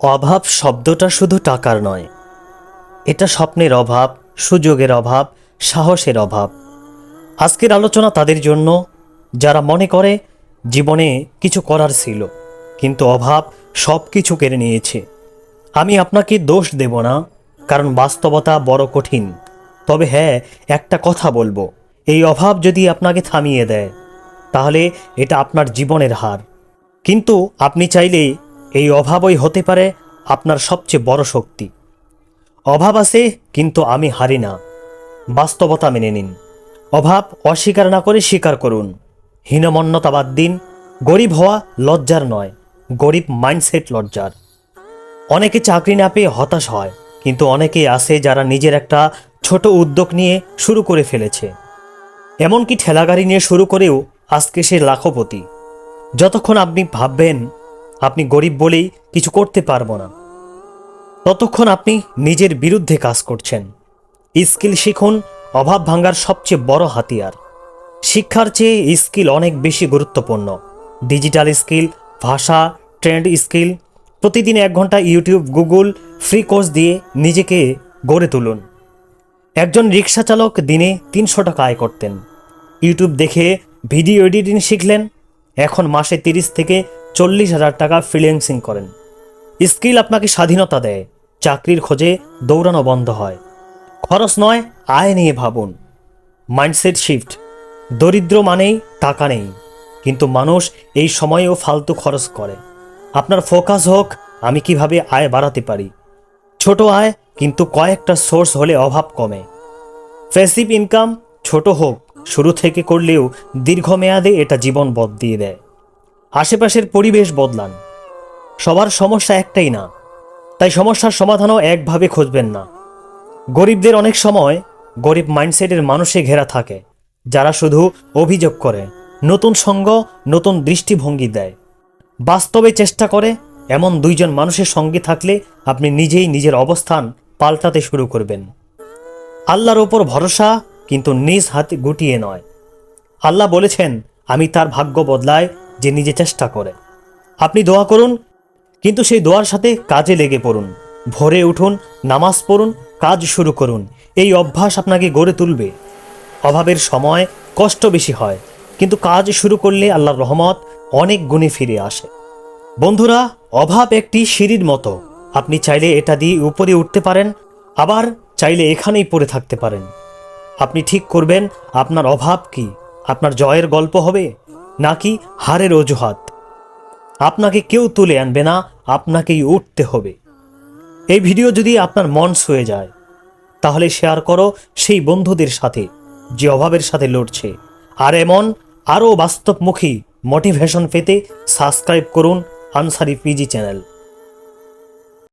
অভাব শব্দটা শুধু টাকার নয়। এটা স্বপ্নের অভাব, সুযোগের অভাব, সাহসের অভাব। আজকের আলোচনা তাদের জন্য, যারা মনে করে জীবনে কিছু করার ছিল, কিন্তু অভাব সব কিছু কেড়ে নিয়েছে। আমি আপনাকে দোষ দেব না, কারণ বাস্তবতা বড় কঠিন। তবে হ্যাঁ একটা কথা বলব, এই অভাব যদি আপনাকে থামিয়ে দেয়, তাহলে এটা আপনার জীবনের হার। কিন্তু আপনি চাইলে এই অভাবই হতে পারে আপনার সবচেয়ে বড় শক্তি। অভাব আছে, কিন্তু আমি হারি না। বাস্তবতা মেনে নিন। অভাব অস্বীকার না করে স্বীকার করুন। হীনমন্যতা বাদ দিন, গরিব হওয়া লজ্জার নয়, গরিব মাইন্ডসেট লজ্জার। অনেকে চাকরি না পেয়ে হতাশ হয়, কিন্তু অনেকেই আছে যারা নিজের একটা ছোট উদ্যোগ নিয়ে শুরু করে ফেলেছে। এমনকি ঠেলাগাড়ি নিয়ে শুরু করেও আজকে সে লাখপতি। যতক্ষণ আপনি ভাববেন আপনি গরিব বলেই কিছু করতে পারব না। ততক্ষণ আপনি নিজের বিরুদ্ধে কাজ করছেন। স্কিল শিখুন, অভাব ভাঙার সবচেয়ে বড় হাতিয়ার। শিক্ষার চেয়ে স্কিল অনেক বেশি গুরুত্বপূর্ণ। ডিজিটাল স্কিল, ভাষা, ট্রেন্ড স্কিল, প্রতিদিন এক ঘণ্টা ইউটিউব, গুগল, ফ্রি কোর্স দিয়ে নিজেকে গড়ে তুলুন। একজন রিক্সা চালক দিনে তিনশো টাকা আয় করতেন। ইউটিউব দেখে ভিডিও এডিটিং শিখলেন, এখন মাসে তিরিশ থেকে চল্লিশ হাজার টাকা ফ্রিল্যান্সিং করেন। স্কিল আপনাকে স্বাধীনতা দেয়, চাকরির খোঁজে দৌড়ানো বন্ধ হয়। খরচ নয়, আয় নিয়ে ভাবুন। মাইন্ডসেট শিফট দরিদ্র মানেই টাকা নেই, কিন্তু মানুষ এই সময়েও ফালতু খরচ করে। আপনার ফোকাস হোক, আমি কীভাবে আয় বাড়াতে পারি? ছোট আয় কিন্তু কয়েকটা সোর্স হলে অভাব কমে। ফ্যাসিভ ইনকাম ছোট হোক, শুরু থেকে করলেও দীর্ঘমেয়াদে এটা জীবন বদলিয়ে দেয়। আশেপাশের পরিবেশ বদলান। সবার সমস্যা একটাই না, তাই সমস্যার সমাধানও একভাবে খুঁজবেন না। গরিবদের অনেক সময় গরিব মাইন্ডসেটের মানুষে ঘেরা থাকে, যারা শুধু অভিযোগ করে, নতুন সঙ্গ, নতুন দৃষ্টিভঙ্গি দেয়। বাস্তবে চেষ্টা করে এমন দুইজন মানুষের সঙ্গে থাকলে আপনি নিজেই নিজের অবস্থান পাল্টাতে শুরু করবেন। আল্লাহর ওপর ভরসা কিন্তু নিজ হাতে গুটিয়ে নয়। আল্লাহ বলেছেন, আমি তার ভাগ্য বদলায় যে নিজে চেষ্টা করে। আপনি দোয়া করুন, কিন্তু সেই দোয়ার সাথে কাজে লেগে পড়ুন। ভোরে উঠুন, নামাজ পড়ুন, কাজ শুরু করুন। এই অভ্যাস আপনাকে গড়ে তুলবে। অভাবের সময় কষ্ট বেশি হয়, কিন্তু কাজ শুরু করলে আল্লাহর রহমত অনেক গুণে ফিরে আসে। বন্ধুরা, অভাব একটি সিঁড়ির মতো। আপনি চাইলে এটা দিয়ে উপরে উঠতে পারেন, আবার চাইলে এখানেই পড়ে থাকতে পারেন। আপনি ঠিক করবেন, আপনার অভাব কি? আপনার জয়ের গল্প হবে? নাকি হারের অজুহাত? আপনাকে কেউ তুলে আনবে না, আপনাকেই উঠতে হবে। এই ভিডিও যদি আপনার মন ছুঁয়ে যায়, তাহলে শেয়ার করো সেই বন্ধুদের সাথে, যে অভাবের সাথে লড়ছে। আর এমন আরও বাস্তবমুখী মোটিভেশন পেতে সাবস্ক্রাইব করুন আনসারি পিজি চ্যানেল।